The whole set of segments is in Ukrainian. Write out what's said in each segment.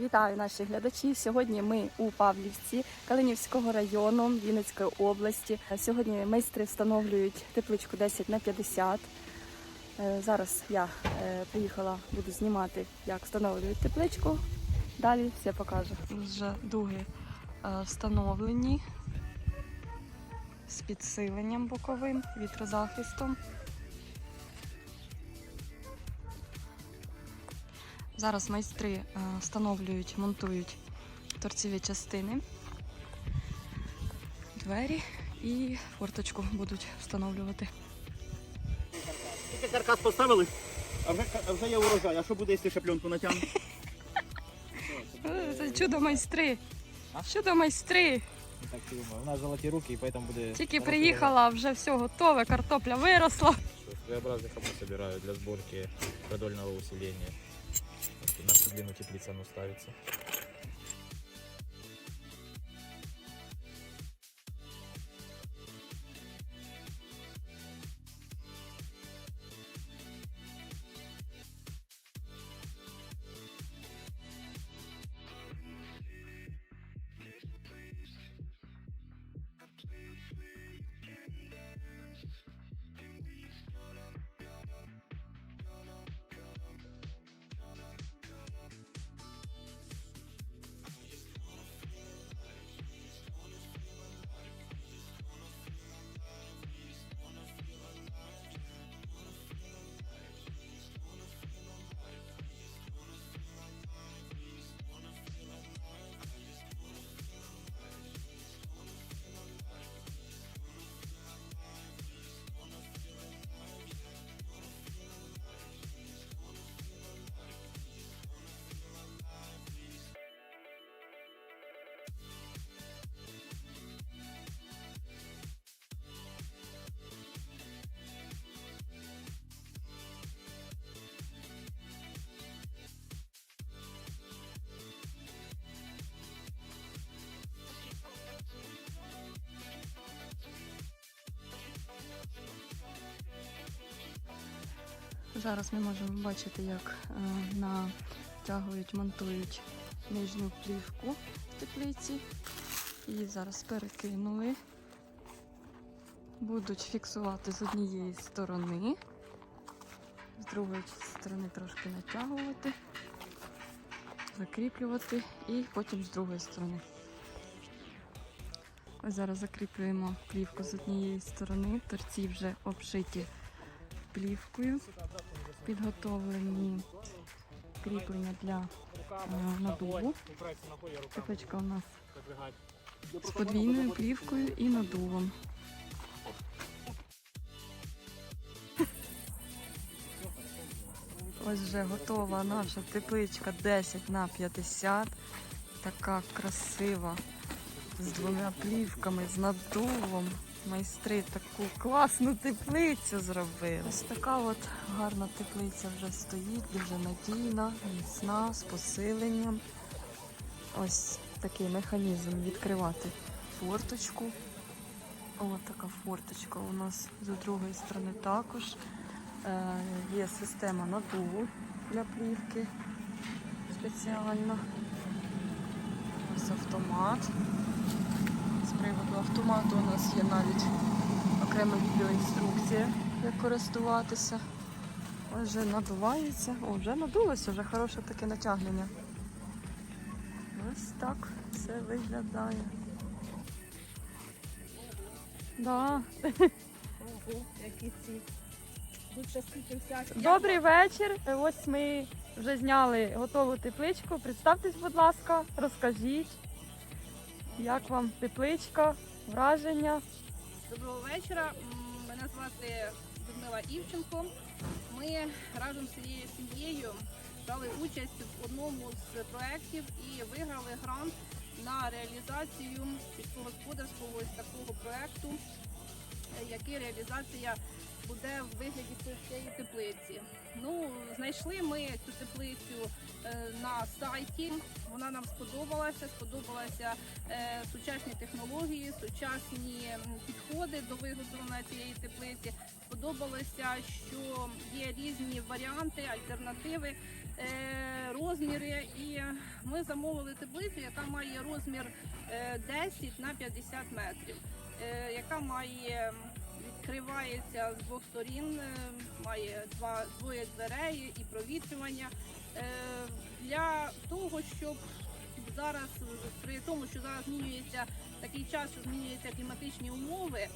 Вітаю наші глядачі. Сьогодні ми у Павлівці Калинівського району Вінницької області. Сьогодні майстри встановлюють тепличку 10 на 50. Е, Зараз я е, приїхала, буду знімати, як встановлюють тепличку. Далі все покажу. Вже дуги е, встановлені з підсиленням боковим, вітрозахистом. Зараз майстри е, встановлюють, монтують торцеві частини, двері і форточку будуть встановлювати. Тільки каркас поставили, а вже, а вже є урожай. А що буде, якщо ще пленку натягнути? Е, Це чудо майстри! Чудо майстри! Так думаю. У нас золоті руки, і поэтому буде... Тільки приїхала, вже все готове, картопля виросла. Своеобразный хомут собираю для сборки продольного усиления. Вот На всю длину теплица оно ставится. Зараз ми можемо бачити, як е, натягують, монтують нижню плівку в теплиці. І зараз перекинули. Будуть фіксувати з однієї сторони, з другої сторони трошки натягувати, закріплювати і потім з другої сторони. Ось зараз закріплюємо плівку з однієї сторони, торці вже обшиті плівкою, підготовлені кріплення для е, надуву. Тепличка у нас з подвійною плівкою і надувом. Ось вже готова наша тепличка 10 на 50. Така красива, з двома плівками, з надувом. Майстри таку класну теплицю зробили. Ось така от гарна теплиця вже стоїть, дуже надійна, міцна, з посиленням. Ось такий механізм відкривати форточку. Ось така форточка у нас з другої сторони також. Е, є система надуву для плівки спеціально. Ось автомат. Приводу автомату у нас є навіть окрема відеоінструкція, як користуватися. Ось вже надувається. О, вже надулося, вже хороше таке натягнення. Ось так все виглядає. Да. Добрий вечір. Ось ми вже зняли готову тепличку. Представтесь, будь ласка, розкажіть, як вам тепличка, враження. Доброго вечора. Мене звати Людмила Івченко. Ми разом з цією сім'єю брали участь в одному з проєктів і виграли грант на реалізацію сільськогосподарського ось такого проєкту, е, який реалізація буде в вигляді цієї теплиці. Ну, знайшли ми цю теплицю е, на сайті. Вона нам сподобалася. Сподобалася е, сучасні технології, сучасні підходи до виготовлення цієї теплиці. Сподобалося, що є різні варіанти, альтернативи е, розміри, і ми замовили теплицю, яка має розмір е, 10 на 50 метрів, яка має відкривається з двох сторін, е, має два двоє дверей і провітрювання. Е, Для того, щоб зараз при тому, що зараз змінюється такий час, що змінюються кліматичні умови,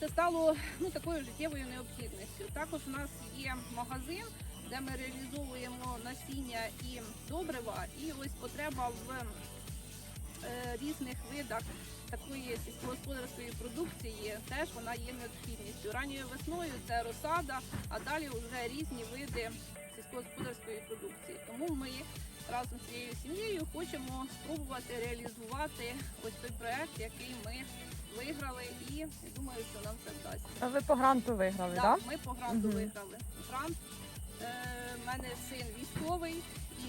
це стало ну такою життєвою необхідністю. Також у нас є магазин, де ми реалізовуємо насіння і добрива, і ось потреба в різних видах такої сільськогосподарської продукції теж вона є необхідністю. Ранньою весною це розсада, а далі вже різні види сільськогосподарської продукції. Тому ми разом з цією сім'єю хочемо спробувати реалізувати ось той проект, який ми виграли, і думаю, що нам це вдасться. А ви по гранту виграли, так? Так, ми по гранту Мгм. виграли грант. Е, в мене син військовий,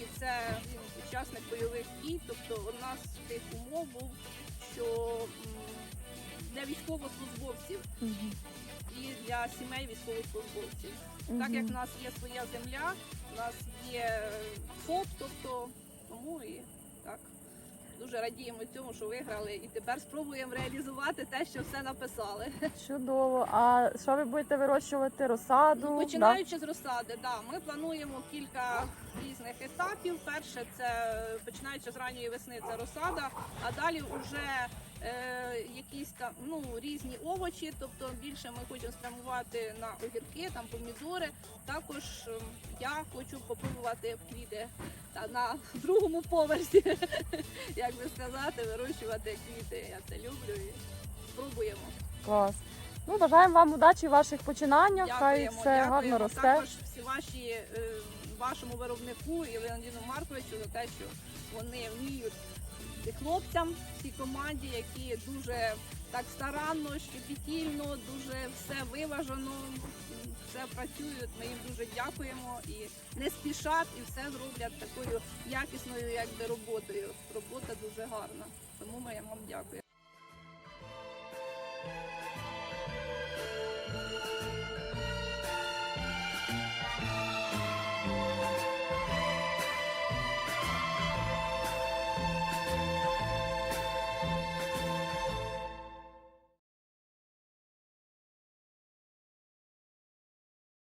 і це він учасник бойових дій. Тобто у нас тих умов був, що для військовослужбовців і для сімей військовослужбовців. Так як в нас є своя земля, у нас є ФОП, тобто тому і так. Дуже радіємо цьому, що виграли, і тепер спробуємо реалізувати те, що все написали. Чудово. А що ви будете вирощувати? Розсаду? Ну, починаючи з розсади, да, ми плануємо кілька різних етапів. Перше, це починаючи з ранньої весни, це розсада, а далі вже е, якісь там ну різні овочі. Тобто більше ми хочемо спрямувати на огірки, там помідори. Також е, я хочу попробувати квіти на другому поверсі, як би сказати, вирощувати квіти. Я це люблю і спробуємо. Клас. Ну, бажаємо вам удачі в ваших починаннях. Хай Дякуємо, все гарно дякуємо росте. також всі ваші е, вашому виробнику і Леоніду Марковичу за те, що вони вміють і хлопцям, всій команді, які дуже так старанно, щепетільно, дуже все виважено, все працюють. Ми їм дуже дякуємо і не спішать, і все зроблять такою якісною, якби роботою. Робота дуже гарна. Тому моя вам дякуємо.